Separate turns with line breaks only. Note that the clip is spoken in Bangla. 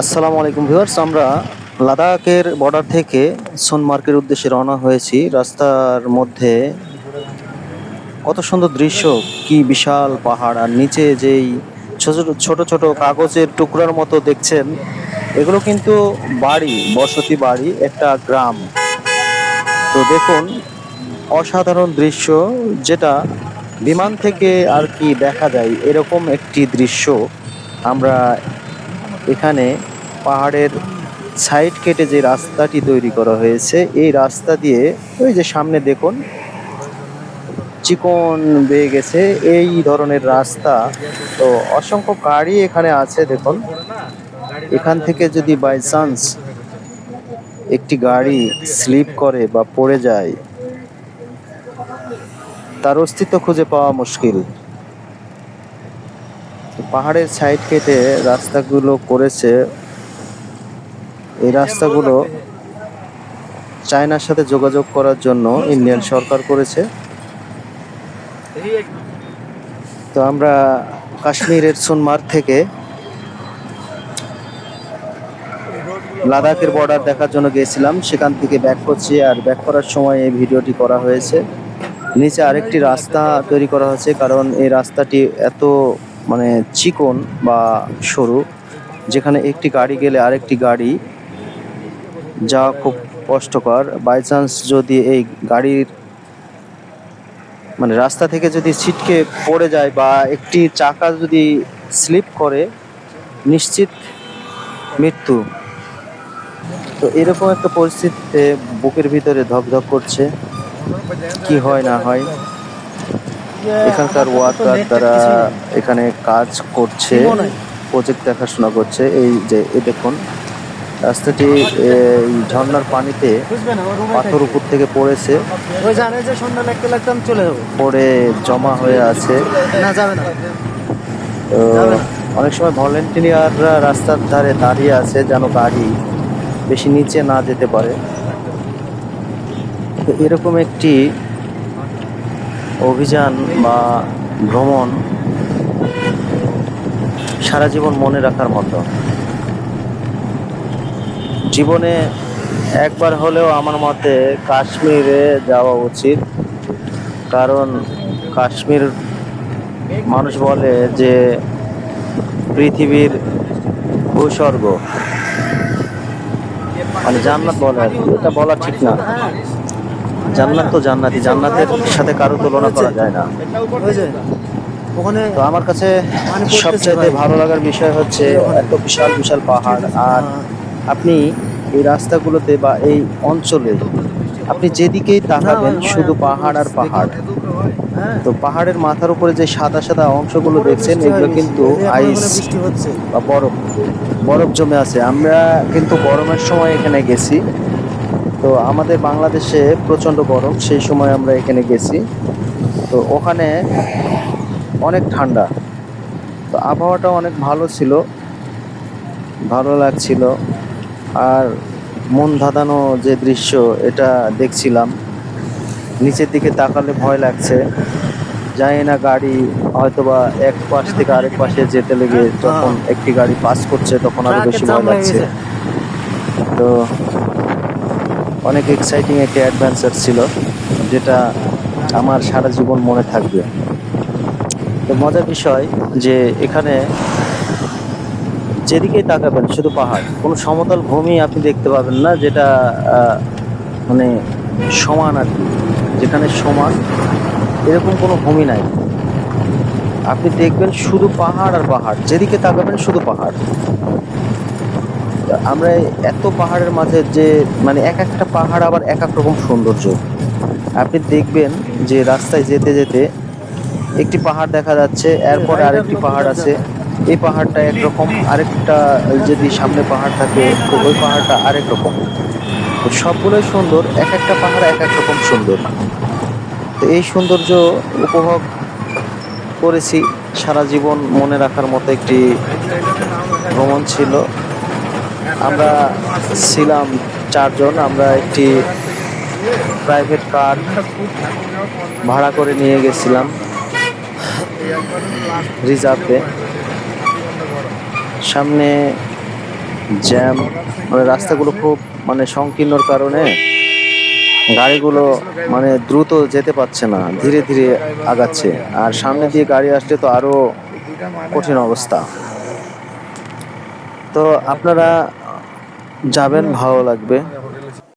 আসসালামু আলাইকুম ভিউয়ার্স, আমরা লাদাখের বর্ডার থেকে সোনমার্কের উদ্দেশ্যে রওনা হয়েছি। রাস্তার মধ্যে কত সুন্দর দৃশ্য, কি বিশাল পাহাড়, আর নিচে যেই ছোট ছোট কাগজের টুকরার মতো দেখছেন, এগুলো কিন্তু বাড়ি, বসতি বাড়ি, একটা গ্রাম। তো দেখুন, অসাধারণ দৃশ্য, যেটা বিমান থেকে আর কি দেখা যায়, এরকম একটি দৃশ্য আমরা এখানে পাহাড়ের সাইড কেটে যে রাস্তাটি তৈরি করা হয়েছে, এই রাস্তা দিয়ে, ওই যে সামনে দেখুন, চিকন বেয়ে গেছে, এই ধরনের রাস্তা। তো অসংখ্য গাড়ি এখানে আছে, দেখুন। এখান থেকে যদি বাই চান্স একটি গাড়ি স্লিপ করে বা পড়ে যায়, তার অস্তিত্ব খুঁজে পাওয়া মুশকিল। পাহাড়ের সাইড কেটে রাস্তাগুলো করেছে। এই রাস্তাগুলো চায়নার সাথে যোগাযোগ করার জন্য ইন্ডিয়ান সরকার করেছে। তো আমরা কাশ্মীরের সোনমার্গ থেকে লাদাখের বর্ডার দেখার জন্য গিয়েছিলাম। সেখান থেকে ব্যাক করছি আর ব্যাক করার সময় এই ভিডিওটি করা হয়েছে। নিচে আরেকটি রাস্তা তৈরি করা হয়েছে, কারণ এই রাস্তাটি এত মানে চিকন বা সরু, যেখানে একটি গাড়ি গেলে আরেকটি গাড়ি যাওয়া খুব কষ্টকর। বাই চান্স যদি এই গাড়ির মানে রাস্তা থেকে যদি ছিটকে পড়ে যায় বা একটি চাকা যদি স্লিপ করে, নিশ্চিত মৃত্যু। তো এরকম একটা পরিস্থিতিতে বুকের ভিতরে ধকধক করছে। কি হয় না হয়। এখানকার ওয়ার্কার তারা এখানে কাজ করছে প্রজেক্ট দেখাশোনা করছে। এই যে এ দেখুন রাস্তাটি ঝর্ণার পানিতে পাথর উপর থেকে পড়েছে।
ওই জানে যে সন্ধ্যা লাগতে লাগতে চলে যাব।
পড়ে জমা হয়ে আছে।
না যাবে না।
অনেক সময় ভলেন্টিয়াররা রাস্তার ধারে দাঁড়িয়ে আছে যেন গাড়ি বেশি নিচে না যেতে পারে। তো এরকম একটি অভিযান বা ভ্রমণ সারা জীবন মনে রাখার মতো। জীবনে একবার হলেও আমার মতে কাশ্মীরে যাওয়া উচিত। কারণ কাশ্মীর মানুষ বলে যে পৃথিবীর ভূস্বর্গ। মানে জান্নাত বলে এটা বলা ঠিক না। জান্নাত তো জান্নাতি জান্নাতের সাথে কারও তুলনা করা যায় না।
ওখানে
তো আমার কাছে
পড়তেছে
সবচেয়ে ভালো লাগার বিষয় হচ্ছে এত বিশাল বিশাল পাহাড়। আর আপনি এই রাস্তাগুলোতে বা এই অঞ্চলে আপনি যেদিকেই তাকাবেন শুধু পাহাড় আর পাহাড়।
হ্যাঁ।
তো পাহাড়ের মাথার উপরে যে সাদা সাদা অংশগুলো দেখছেন এগুলো কিন্তু আইস
হচ্ছে।
বা বরফ বরফ জমে আছে। আমরা কিন্তু গরমের সময় এখানে গেছি। তো আমাদের বাংলাদেশে প্রচণ্ড গরম সেই সময় আমরা এখানে গেছি। তো ওখানে অনেক ঠান্ডা। তো আবহাওয়াটা অনেক ভালো ছিল ভালো লাগছিল। আর মন ধাঁধানো যে দৃশ্য এটা দেখছিলাম। নিচের দিকে তাকালে ভয় লাগছে। জানি না গাড়ি হয়তোবা এক পাশ থেকে আরেক পাশে যেতে লেগে যখন একটি গাড়ি পাস করছে তখন
আরও
বেশি ভয় লাগছে। তো অনেক এক্সাইটিং একটা অ্যাডভেঞ্চার ছিল, যেটা আমার সারা জীবন মনে থাকবে। তো মজার বিষয় যে এখানে যেদিকেই তাকাবেন, শুধু পাহাড়, কোনো সমতল ভূমি আপনি দেখতে পাবেন না, যেটা মানে সমান আর কি, যেখানে সমান, এরকম কোনো ভূমি নাই। আপনি দেখবেন শুধু পাহাড় আর পাহাড়, যেদিকে তাকাবেন শুধু পাহাড়। আমরা এত পাহাড়ের মাঝে যে মানে এক একটা পাহাড় আবার এক এক রকম সৌন্দর্য। আপনি দেখবেন যে রাস্তায় যেতে যেতে একটি পাহাড় দেখা যাচ্ছে এরপরে আরেকটি পাহাড় আছে। এই পাহাড়টা একরকম আরেকটা যদি সামনে পাহাড় থাকে তো ওই পাহাড়টা আরেক রকম। তো সবগুলোই সুন্দর এক একটা পাহাড় এক এক রকম সুন্দর। তো এই সৌন্দর্য উপভোগ করেছি সারা জীবন মনে রাখার মতো একটি ভ্রমণ ছিল। আমরা ছিলাম চারজন, আমরা একটি প্রাইভেট কার ভাড়া করে নিয়ে গেছিলাম রিজার্ভে। সামনে জ্যাম মানে রাস্তাগুলো খুব মানে সংকীর্ণর কারণে গাড়িগুলো মানে দ্রুত যেতে পারছে না, ধীরে ধীরে আগাচ্ছে। আর সামনে দিয়ে গাড়ি আসলে তো আরও কঠিন অবস্থা। তো আপনারা যাবেন ভালো লাগবে।